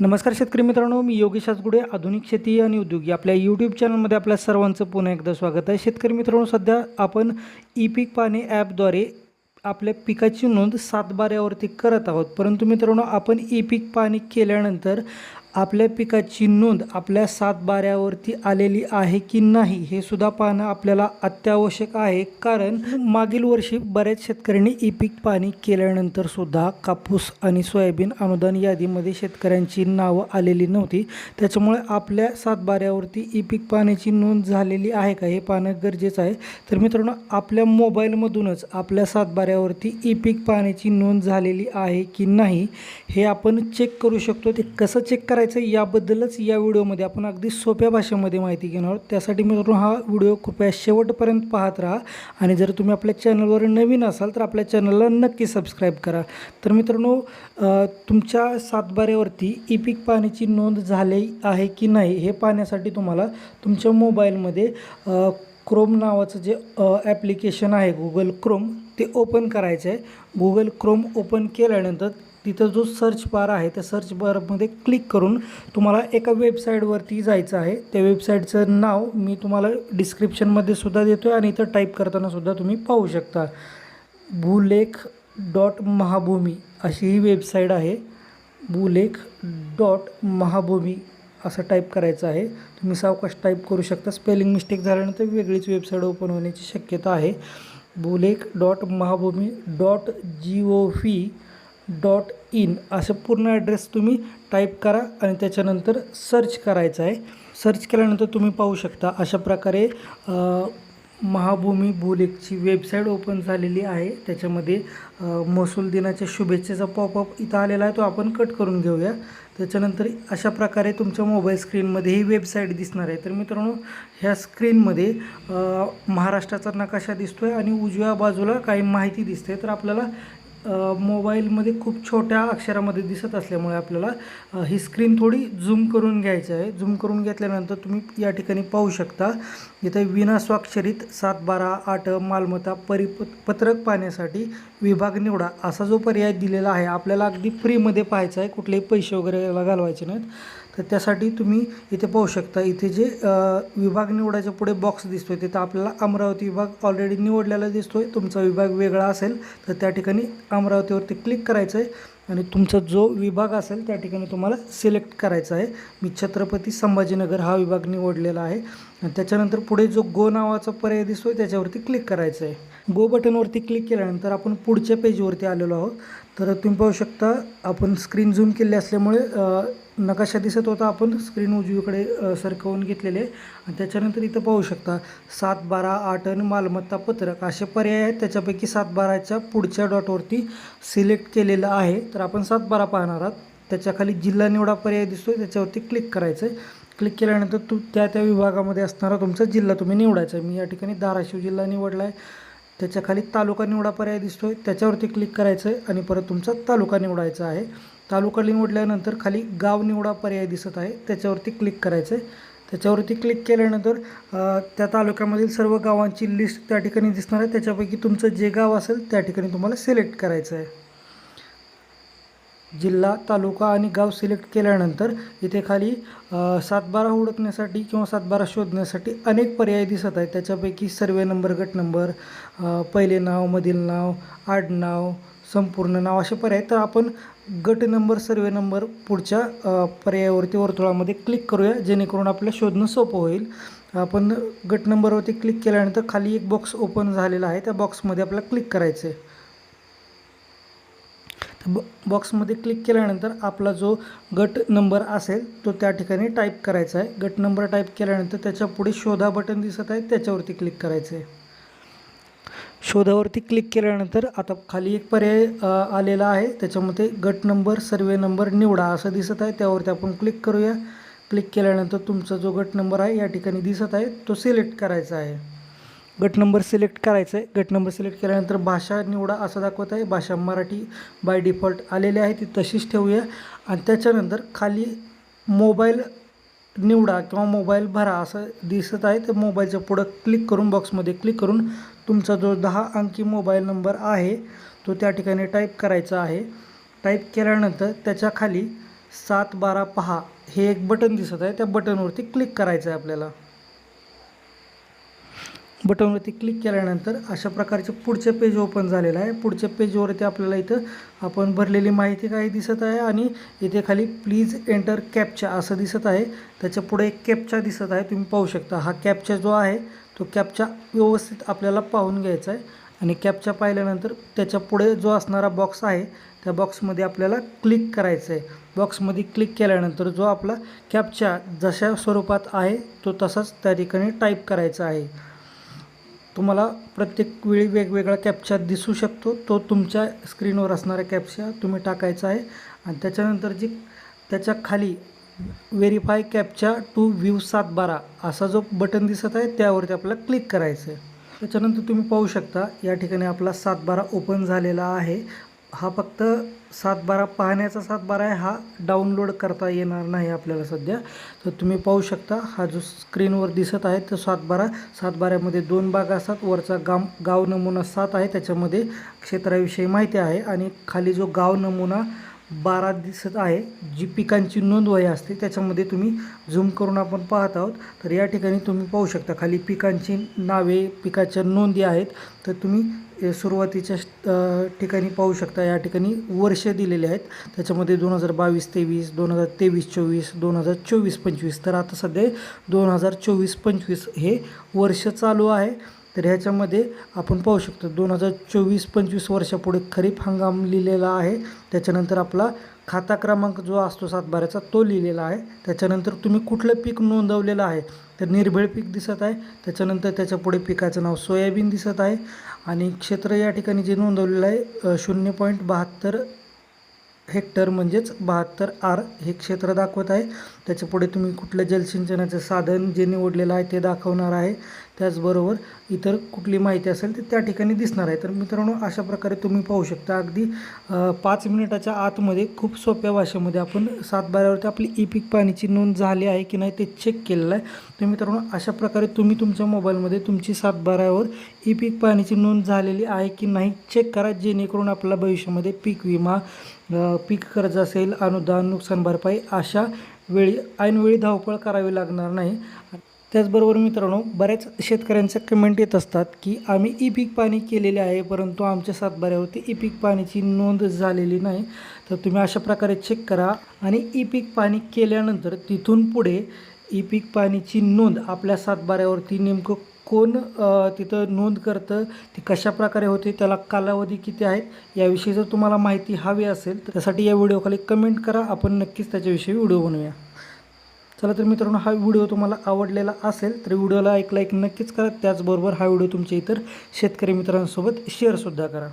नमस्कार शेतकरी मित्रांनो मी योगेश आजगुडे आधुनिक शेती आणि उद्योग. या आपल्या यूट्यूब चॅनलमध्ये आपल्या सर्वांचं पुन्हा एकदा स्वागत आहे. शेतकरी मित्रांनो सध्या आपण ई पीक पाणी ॲपद्वारे आपल्या पिकाची नोंद सातबाऱ्यावरती करत आहोत. परंतु मित्रांनो आपण ई पीक पाणी केल्यानंतर आपल्या पिकाची नोंद आपल्या सातबाऱ्यावरती आलेली आहे की नाही हे सुद्धा पाहणं आपल्याला अत्यावश्यक आहे. कारण मागील वर्षी बऱ्याच शेतकऱ्यांनी ई पीक पाणी केल्यानंतर सुद्धा कापूस आणि सोयाबीन अनुदान यादीमध्ये शेतकऱ्यांची नावं आलेली नव्हती. त्याच्यामुळे आपल्या सातबाऱ्यावरती ई पीक पाण्याची नोंद झालेली आहे का हे पाहणं गरजेचं आहे. तर मित्रांनो आपल्या मोबाईलमधूनच आपल्या सातबाऱ्यावरती ई पीक पाण्याची नोंद झालेली आहे की नाही हे आपण चेक करू शकतो. ते कसं चेक करायचं याबद्दलच या व्हिडिओमध्ये आपण अगदी सोप्या भाषेमध्ये माहिती घेणार आहोत. त्यासाठी मित्रांनो हा व्हिडिओ कृपया शेवटपर्यंत पाहत राहा. आणि जर तुम्ही आपल्या चॅनलवर नवीन असाल तर आपल्या चॅनलला नक्की सबस्क्राईब करा. तर मित्रांनो तुमच्या सातबाऱ्यावरती ई पीक पाण्याची नोंद झाली आहे की नाही हे पाहण्यासाठी तुम्हाला तुमच्या मोबाईलमध्ये क्रोम नावाचं जे ॲप्लिकेशन आहे गुगल क्रोम ते ओपन करायचं आहे गुगल क्रोम ओपन केल्यानंतर तिथं जो सर्च बार आहे त्या सर्च बारमध्ये क्लिक करून तुम्हाला एका वेबसाईटवरती जायचं आहे. त्या वेबसाईटचं नाव मी तुम्हाला डिस्क्रिप्शनमध्ये सुद्धा देतो आहे आणि इथं टाईप करताना सुद्धा तुम्ही पाहू शकता. भूलेख डॉट महाभूमी अशी ही वेबसाईट आहे. भूलेख डॉट महाभूमी असं टाईप करायचं आहे. तुम्ही सावकाश टाईप करू शकता. स्पेलिंग मिस्टेक झाल्यानंतर वेगळीच वेबसाईट ओपन होण्याची शक्यता आहे. Bhulekh dot Mahabhumi dot G O V dot in असं पूर्ण ॲड्रेस तुम्ही टाईप करा आणि त्याच्यानंतर सर्च करायचं आहे. सर्च केल्यानंतर तुम्ही पाहू शकता अशा प्रकारे महाभूमी भूलेखची वेबसाईट ओपन झालेली आहे. त्याच्यामध्ये महसूल दिनाच्या शुभेच्छेचा पॉपअप इथं आलेला आहे तो आपण कट करून घेऊया. त्याच्यानंतर अशा प्रकारे तुमच्या मोबाईल स्क्रीनमध्ये ही वेबसाईट दिसणार आहे. तर मित्रांनो ह्या स्क्रीनमध्ये महाराष्ट्राचा नकाशा दिसतो आहे आणि उजव्या बाजूला काही माहिती दिसते. तर आपल्याला मोबाईलमध्ये खूप छोट्या अक्षरामध्ये दिसत असल्यामुळे आपल्याला ही स्क्रीन थोडी झूम करून घ्यायची आहे. झूम करून घेतल्यानंतर तुम्ही या ठिकाणी पाहू शकता इथं विना स्वाक्षरित सात बारा आठ मालमत्ता परिप पत्रक पाहण्यासाठी विभाग निवडा असा जो पर्याय दिलेला आहे आपल्याला अगदी फ्रीमध्ये पाहायचा आहे. कुठलेही पैसे वगैरे याला घालवायचे नाहीत. तर त्यासाठी तुम्ही इथे पाहू शकता इथे जे विभाग निवडायच्या पुढे बॉक्स दिसतो आहे तिथं आपल्याला अमरावती विभाग ऑलरेडी निवडलेला दिसतो आहे तुमचा विभाग वेगळा असेल तर त्या ठिकाणी अमरावतीवरती क्लिक करायचं आहे आणि तुमचा जो विभाग असेल त्या ठिकाणी तुम्हाला सिलेक्ट करायचा आहे. मी छत्रपती संभाजीनगर हा विभाग निवडलेला आहे आणि त्याच्यानंतर पुढे जो गो नावाचा पर्याय दिसतो आहे त्याच्यावरती क्लिक करायचं आहे गो बटनवरती क्लिक केल्यानंतर आपण पुढच्या पेजवरती आलेलो आहोत. तर तुम्ही पाहू शकता आपण स्क्रीन झूम केले असल्यामुळे नकाशा दिसत होता. आपण स्क्रीन उजवीकडे सरकवून घेतलेले आणि त्याच्यानंतर इथं पाहू शकता सात बारा आठ आणि मालमत्ता पत्रक. असे पर्याय आहेत. त्याच्यापैकी सात बाराच्या पुढच्या डॉटवरती सिलेक्ट केलेलं आहे. तर आपण सात बारा पाहणार आहात. त्याच्याखाली जिल्हा निवडा पर्याय दिसतोय. त्याच्यावरती क्लिक करायचं आहे क्लिक केल्यानंतर तू त्या त्या विभागामध्ये असणारा तुमचा जिल्हा तुम्ही निवडायचा आहे. मी या ठिकाणी धाराशिव जिल्हा निवडला आहे त्याच्याखाली तालुका निवडा पर्याय दिसतोय. त्याच्यावरती क्लिक करायचं आहे आणि परत तुमचा तालुका निवडायचा आहे. तालुका निवडल्यानंतर खाली गाव निवडा पर्याय दिसत आहे. त्याच्यावरती क्लिक करायचं आहे त्याच्यावरती क्लिक केल्यानंतर त्या तालुक्यामधील सर्व गावांची लिस्ट त्या ठिकाणी दिसणार आहे. त्याच्यापैकी तुमचं जे गाव असेल त्या ठिकाणी तुम्हाला सिलेक्ट करायचं आहे जिल्हा तालुका आणि गाव सिलेक्ट केल्यानंतर इथे खाली सातबारा हुडकण्यासाठी किंवा सातबारा शोधण्यासाठी अनेक पर्याय दिसत आहेत. त्याच्यापैकी सर्वे नंबर गट नंबर पहिले नाव मधील नाव आडनाव संपूर्ण नाव असे पर्याय. तर आपण गट नंबर सर्वे नंबर पुढच्या पर्यायावरती वर्तुळामध्ये क्लिक करूया जेणेकरून आपलं शोधणं सोपं होईल. आपण गट नंबरवरती क्लिक केल्यानंतर खाली एक बॉक्स ओपन झालेला आहे. त्या बॉक्समध्ये आपल्याला क्लिक करायचं आहे ब बॉक्समध्ये क्लिक केल्यानंतर आपला जो गट नंबर असेल तो त्या ठिकाणी टाईप करायचा आहे. गट नंबर टाईप केल्यानंतर त्याच्या पुढे शोधा बटन दिसत आहे. त्याच्यावरती क्लिक करायचं आहे. शोधावरती क्लिक केल्यानंतर आता खाली एक पर्याय आलेला आहे. त्याच्यामध्ये गट नंबर सर्वे नंबर निवडा असं दिसत आहे. त्यावरती आपण क्लिक करूया. क्लिक केल्यानंतर तुमचा जो गट नंबर आहे या ठिकाणी दिसत आहे. तो सिलेक्ट करायचा आहे. गट नंबर सिलेक्ट करायचा आहे गट नंबर सिलेक्ट केल्यानंतर भाषा निवडा असं दाखवत आहे. भाषा मराठी बाय डिफॉल्ट आलेली आहे. ती तशीच ठेवूया. आणि त्याच्यानंतर खाली मोबाईल निवडा किंवा मोबाईल भरा असं दिसत आहे. तर मोबाईलच्या पुढं क्लिक करून बॉक्समध्ये क्लिक करून तुमचा जो दहा अंकी मोबाईल नंबर आहे तो त्या ठिकाणी टाईप करायचा आहे. टाईप केल्यानंतर त्याच्याखाली सात बारा पहा हे एक बटन दिसत आहे. त्या बटनवरती क्लिक करायचं आहे आपल्याला. बटनवरती क्लिक केल्यानंतर अशा प्रकारचे पुढचे पेज ओपन झालेलं आहे. पुढच्या पेजवरती आपल्याला इथं आपण भरलेली माहिती काही दिसत आहे आणि इथे खाली प्लीज एंटर कॅपचा असं दिसत आहे. त्याच्या पुढे एक कॅपचा दिसत आहे. तुम्ही पाहू शकता. हा कॅपचा जो आहे तो कॅपचा व्यवस्थित आपल्याला पाहून घ्यायचा आहे. आणि कॅपचा पाहिल्यानंतर त्याच्या पुढे जो असणारा बॉक्स आहे त्या बॉक्समध्ये आपल्याला क्लिक करायचं आहे. बॉक्समध्ये क्लिक केल्यानंतर जो आपला कॅपचा जशा स्वरूपात आहे तो तसाच त्या ठिकाणी टाईप करायचा आहे. तुम्हाला प्रत्येक वेळी वेगवेगळा कॅप्चा दिसू शकतो. तो तुमच्या स्क्रीनवर असणाऱ्या कॅप्चा तुम्ही टाकायचा आहे. आणि त्याच्यानंतर जी त्याच्याखाली व्हेरीफाय कॅप्चा टू व्ह्यू सात बारा असा जो बटन दिसत आहे त्यावरती आपल्याला क्लिक करायचं आहे त्याच्यानंतर तुम्ही पाहू शकता या ठिकाणी आपला सात बारा ओपन झालेला आहे. हा फक्त सातबारा पाहण्याचा सातबारा आहे. हा डाउनलोड करता येणार नाही आपल्याला सध्या. तर तुम्ही पाहू शकता हा जो स्क्रीनवर दिसत आहे तो सातबारा. सातबाऱ्यामध्ये दोन भाग असतात. वरचा गाव गाव नमुना सात आहे. त्याच्यामध्ये क्षेत्राविषयी माहिती आहे. आणि खाली जो गाव नमुना बारा दिसत आहे. जी पिकांची नोंदवही असते त्याच्यामध्ये तुम्ही झूम करून आपण पाहत आहोत. तर या ठिकाणी तुम्ही पाहू शकता खाली पिकांची नावे पिकाच्या नोंदी आहेत. तर तुम्ही सुरुवातीच्या ठिकाणी पाहू शकता या ठिकाणी वर्ष दिलेले आहेत. त्याच्यामध्ये दोन हजार बावीस तेवीस दोन हजार तेवीस चोवीस दोन हजार चोवीस पंचवीस. तर आता सध्या दोन हजार चोवीस पंचवीस हे वर्ष चालू आहे. तर ह्याच्यामध्ये आपण पाहू शकतो दोन हजार चोवीस पंचवीस वर्षापुढे खरीप हंगाम लिहिलेला आहे. त्याच्यानंतर आपला खाता क्रमांक जो असतो सातबाऱ्याचा तो लिहिलेला आहे. त्याच्यानंतर तुम्ही कुठलं पीक नोंदवलेलं आहे तर निर्भेळ पीक दिसत आहे. त्याच्यानंतर त्याच्यापुढे पिकाचं नाव सोयाबीन दिसत आहे. आणि क्षेत्र या ठिकाणी जे नोंदवलेलं आहे शून्य पॉईंट बहात्तर हेक्टर म्हणजेच बहात्तर आर हे क्षेत्र दाखवत आहे. त्याच्यापुढे तुम्ही कुठलं जलसिंचनाचं साधन जे निवडलेलं आहे ते दाखवणार आहे. त्याचबरोबर इतर कुठली माहिती असेल तर त्या ठिकाणी दिसणार आहे. तर मित्रांनो अशा प्रकारे तुम्ही पाहू शकता. अगदी पाच मिनिटाच्या आतमध्ये खूप सोप्या भाषेमध्ये आपण सातबाऱ्यावरती आपली ई पीक पाणीची नोंद झाली आहे की नाही ते चेक केलेलं आहे. तर मित्रांनो अशा प्रकारे तुम्ही तुमच्या मोबाईलमध्ये तुमची सातबाऱ्यावर ई पीक पाणीची नोंद झालेली आहे की नाही चेक करा. जेणेकरून आपल्याला भविष्यामध्ये पीक विमा पीक कर्ज असेल अनुदान नुकसान भरपाई अशा वेळी ऐनवेळी धावपळ करावी लागणार नाही. त्याचबरोबर मित्रांनो बऱ्याच शेतकऱ्यांच्या कमेंट येत असतात की आम्ही ई पीक पाणी केलेले आहे परंतु आमच्या सातबाऱ्यावरती ई पीक पाणीची नोंद झालेली नाही. तर तुम्ही अशा प्रकारे चेक करा आणि ई पीक पाणी केल्यानंतर तिथून पुढे ई पीक पाणीची नोंद आपल्या सातबाऱ्यावरती नेमकं कोण तिथं नोंद करतं ती कशा प्रकारे होते त्याला कालावधी किती आहेत याविषयी जर तुम्हाला माहिती हवी असेल तर त्यासाठी या व्हिडिओखाली कमेंट करा. आपण नक्कीच त्याच्याविषयी व्हिडिओ बनवूया. चला तर मित्रांनो हा व्हिडिओ तुम्हाला आवडलेला असेल तर व्हिडिओला एक लाईक नक्कीच करा. त्याचबरोबर हा व्हिडिओ तुमच्या इतर शेतकरी मित्रांसोबत शेअरसुद्धा करा.